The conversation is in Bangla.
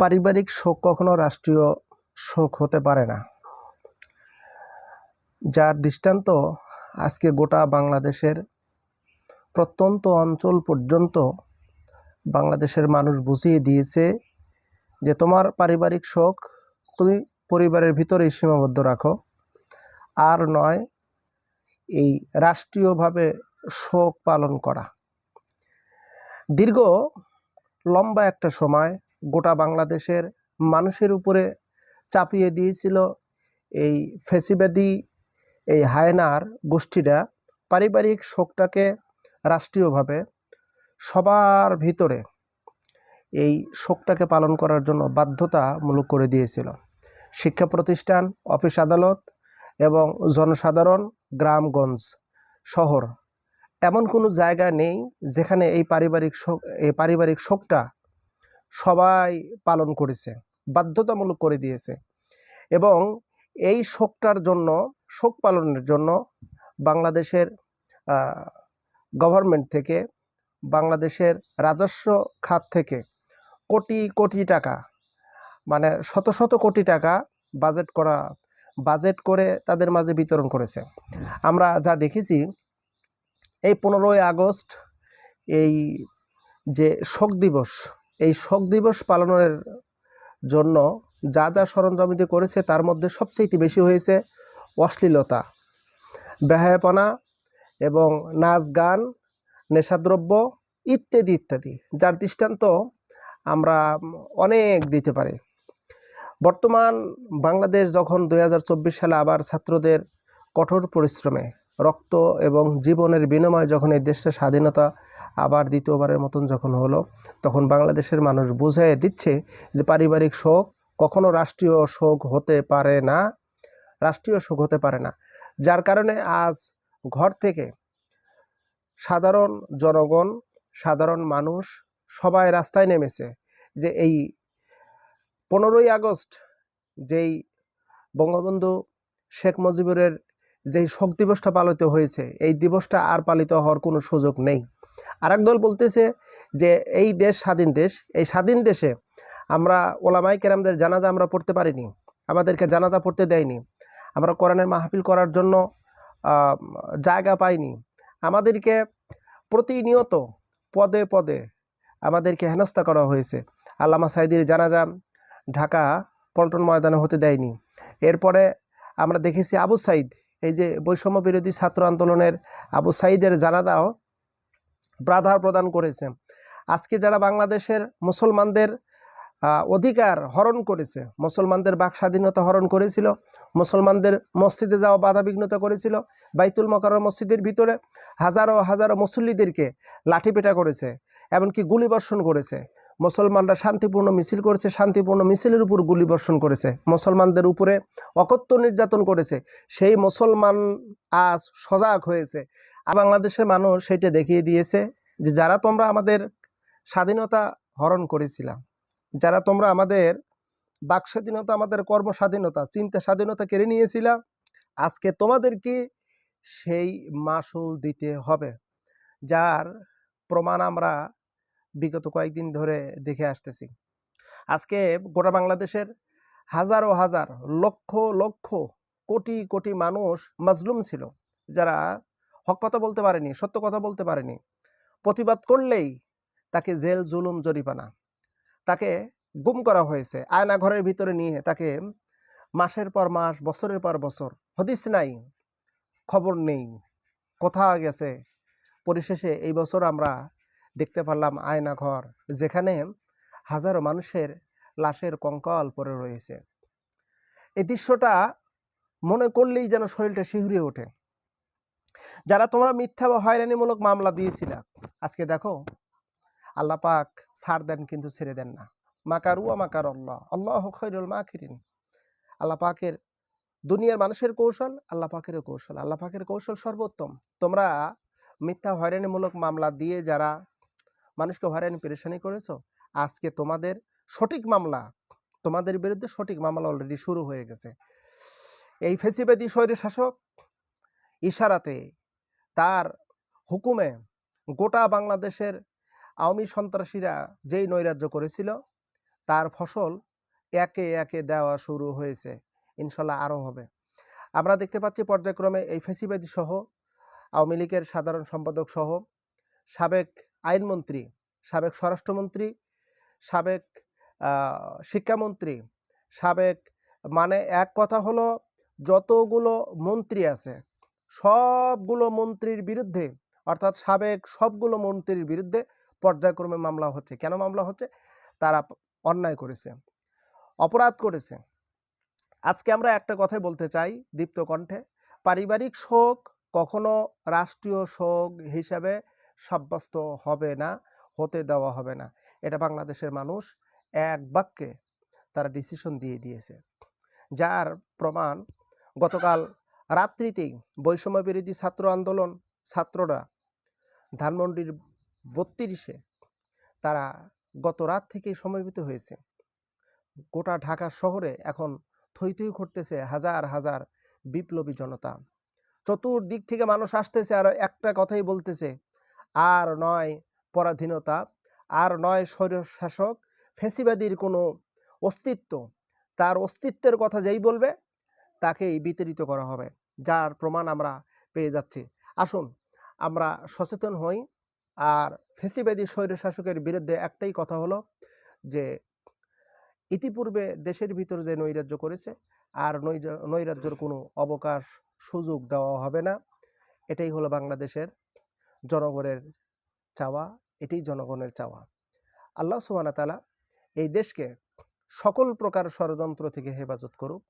পারিবারিক শোক কখনো রাষ্ট্রীয় শোক হতে পারে না। যার দৃষ্টান্ত আজকে গোটা বাংলাদেশের প্রত্যন্ত অঞ্চল পর্যন্ত বাংলাদেশের মানুষ বুঝিয়ে দিয়েছে যে তোমার পারিবারিক শোক তুমি পরিবারের ভিতরেই সীমাবদ্ধ রাখো। আর নয়, এই রাষ্ট্রীয়ভাবে শোক পালন করা। দীর্ঘ লম্বা একটা সময় গোটা বাংলাদেশের মানুষের উপরে চাপিয়ে দিয়েছিল এই ফেসিবাদী এই হায়নার গোষ্ঠীরা পারিবারিক শোকটাকে রাষ্ট্রীয়ভাবে সবার ভিতরে এই শোকটাকে পালন করার জন্য বাধ্যতামূলক করে দিয়েছিল। শিক্ষা প্রতিষ্ঠান, অফিস আদালত এবং জনসাধারণ, গ্রামগঞ্জ শহর এমন কোনো জায়গা নেই যেখানে এই পারিবারিক শোক এই পারিবারিক শোকটা সবাই পালন করেছে, বাধ্যতামূলক করে দিয়েছে। এবং এই শোকটার জন্য, শোক পালনের জন্য বাংলাদেশের গভর্নমেন্ট থেকে, বাংলাদেশের রাজস্ব খাত থেকে কোটি কোটি টাকা মানে শত শত কোটি টাকা বাজেট করা বাজেট করে তাদের মাঝে বিতরণ করেছে। আমরা যা দেখেছি, এই পনেরোই আগস্ট এই যে শোক দিবস এই শোক দিবস পালনের জন্য যা যা সরঞ্জামিতি করেছে, তার মধ্যে সবচেয়ে বেশি হয়েছে অশ্লীলতা, বেহায়াপনা এবং নাচ গান, নেশাদ্রব্য ইত্যাদি ইত্যাদি, যার দৃষ্টান্ত আমরা অনেক দিতে পারি। বর্তমান বাংলাদেশ যখন দু হাজার চব্বিশ সালে আবার ছাত্রদের কঠোর পরিশ্রমে রক্ত এবং জীবনের বিনিময়ে যখন এই দেশটা স্বাধীনতা আবার দ্বিতীয়বারের মতন যখন হলো, তখন বাংলাদেশের মানুষ বুঝাই দিচ্ছে যে পারিবারিক শোক কখনো রাষ্ট্রীয় শোক হতে পারে না, রাষ্ট্রীয় শোক হতে পারে না। যার কারণে আজ ঘর থেকে সাধারণ জনগণ, সাধারণ মানুষ সবাই রাস্তায় নেমেছে যে এই পনেরোই আগস্ট যেই বঙ্গবন্ধু শেখ মুজিবুরের যেই শোক দিবসটা পালিত হয়েছে, এই দিবসটা আর পালিত হওয়ার কোনো সুযোগ নেই। আর দল বলতেছে যে এই দেশ স্বাধীন দেশ, এই স্বাধীন দেশে আমরা ওলামাই কেরামদের জানাজা আমরা পড়তে পারিনি, আমাদেরকে জানাজা পড়তে দেয়নি, আমরা কোরআনের মাহফিল করার জন্য জায়গা পাইনি। আমাদেরকে প্রতিনিয়ত পদে পদে আমাদেরকে হেনস্থা করা হয়েছে। আল্লামা সাইদির জানাজা ঢাকা পল্টন ময়দানে হতে দেয়নি। এরপরে আমরা দেখেছি আবু সাইদ এই যে বৈষম্য বিরোধী ছাত্র আন্দোলনের আবু সাইদের জানাদাও প্রাধার প্রদান করেছে। আজকে যারা বাংলাদেশের মুসলমানদের অধিকার হরণ করেছে, মুসলমানদের বাক স্বাধীনতা হরণ করেছিল, মুসলমানদের মসজিদে যাওয়া বাধা বিঘ্নতা করেছিল, বাইতুল মকার মসজিদের ভিতরে হাজারো হাজারো মুসল্লিদেরকে লাঠিপেটা করেছে, এমনকি গুলিবর্ষণ করেছে। মুসলমানরা শান্তিপূর্ণ মিছিল করেছে, শান্তিপূর্ণ মিছিলের উপর গুলি বর্ষণ করেছে। মুসলমানদের উপরে অকত্য নির্যাতন করেছে। সেই মুসলমান আজ সজাগ হয়েছে। আর বাংলাদেশের মানুষ সেটা দেখিয়ে দিয়েছে যে, যারা তোমরা আমাদের স্বাধীনতা হরণ করেছিলাম যারা তোমরা আমাদের বাক স্বাধীনতা আমাদের কর্ম স্বাধীনতা চিন্তা স্বাধীনতা কেড়ে নিয়েছিলাম আজকে তোমাদেরকে সেই মাসুল দিতে হবে। যার প্রমাণ আমরা বিগত কয়েকদিন ধরে দেখে আসতেছি। আজকে গোটা বাংলাদেশের হাজারো হাজার লক্ষ লক্ষ, কোটি কোটি মানুষ মাজলুম ছিল, যারা হক কথা বলতে পারেনি, সত্য কথা বলতে পারেনি। প্রতিবাদ করলেই তাকে জেল, জুলুম জরিপানা তাকে গুম করা হয়েছে আয়না ঘরের ভিতরে নিয়ে তাকে মাসের পর মাস, বছরের পর বছর, হদিস নাই, খবর নেই কোথা গেছে? পরিশেষে এই বছর আমরা দেখতে পারলাম আয়না ঘর, যেখানে হাজারো মানুষের লাশের কঙ্কাল পরে রয়েছে। এই দৃশ্যটা মনে করলেই যেন শরীরটা শিহরিয়ে ওঠে। যারা তোমরা মিথ্যা বা হয়রানিমূলক মামলা দিয়েছিল, আজকে দেখো, আল্লাহ পাক ছাড় দেন কিন্তু ছেড়ে দেন না। মাকার উয়া মাকার আল্লাহ আল্লাহ খৈরুল মাকিরিন। আল্লাহ পাকের দুনিয়ার মানুষের কৌশল, আল্লাহ পাকেরও কৌশল। আল্লাহ পাকের কৌশল সর্বোত্তম। তোমরা মিথ্যা হয়রানিমূলক মামলা দিয়ে যারা মানুষকে হয়রানি পেরেশানি করেছ? আজকে তোমাদের সঠিক মামলা, তোমাদের বিরুদ্ধে সঠিক মামলা অলরেডি শুরু হয়ে গেছে। এই ফেসিবাদী শৈর শাসক ইশারাতে তার হুকুমে গোটা বাংলাদেশের আওয়ামী সন্ত্রাসীরা যেই নৈরাজ্য করেছিল, তার ফসল একে একে দেওয়া শুরু হয়েছে। ইনশাল্লাহ আরও হবে। আমরা দেখতে পাচ্ছি পর্যায়ক্রমে এই ফেসিবাদী সহ আওয়ামী লীগের সাধারণ সম্পাদক সহ সাবেক আইনমন্ত্রী, সাবেক স্বরাষ্ট্রমন্ত্রী, সাবেক শিক্ষামন্ত্রী, সাবেক মানে এক কথা হলো যতগুলো মন্ত্রী আছে, সবগুলো মন্ত্রীর বিরুদ্ধে, অর্থাৎ সাবেক সবগুলো মন্ত্রীর বিরুদ্ধে পর্যায়ক্রমে মামলা হচ্ছে। কেন মামলা হচ্ছে? তারা অন্যায় করেছে, অপরাধ করেছে। আজকে আমরা একটা কথাই বলতে চাই দীপ্ত কণ্ঠে পারিবারিক শোক কখনো রাষ্ট্রীয় শোক হিসাবে সাব্যস্ত হবে না, হতে দেওয়া হবে না। এটা বাংলাদেশের মানুষ এক বাক্যে তারা ডিসিশন দিয়ে দিয়েছে। যার প্রমাণ গতকাল রাত্রিতেই বৈষম্য বিরোধী ছাত্র আন্দোলন ছাত্ররা ধানমন্ডির বত্রিশে তারা গত রাত থেকেই সমবেত হয়েছে। গোটা ঢাকা শহরে এখন থই থই করতেছে হাজার হাজার বিপ্লবী জনতা। চতুর্দিক থেকে মানুষ আসতেছে, আর একটা কথাই বলতেছে আর নয় পরাধীনতা, আর নয় স্বৈর শাসক ফেসিবাদীর কোনো অস্তিত্ব। তার অস্তিত্বের কথা যেই বলবে, তাকেই বিতাড়িত করা হবে, যার প্রমাণ আমরা পেয়ে যাচ্ছি। আসুন, আমরা সচেতন হই, আর ফেসিবাদী স্বৈরশাসকের বিরুদ্ধে একটাই কথা হলো যে, ইতিপূর্বে দেশের ভিতর যে নৈরাজ্য করেছে, আর নৈরাজ্যের কোনো অবকাশ সুযোগ দেওয়া হবে না। এটাই হলো বাংলাদেশের জনগণের চাওয়া এটি জনগণের চাওয়া। আল্লাহ সুবানা তালা এই দেশকে সকল প্রকার ষড়যন্ত্র থেকে হেফাজত করুক।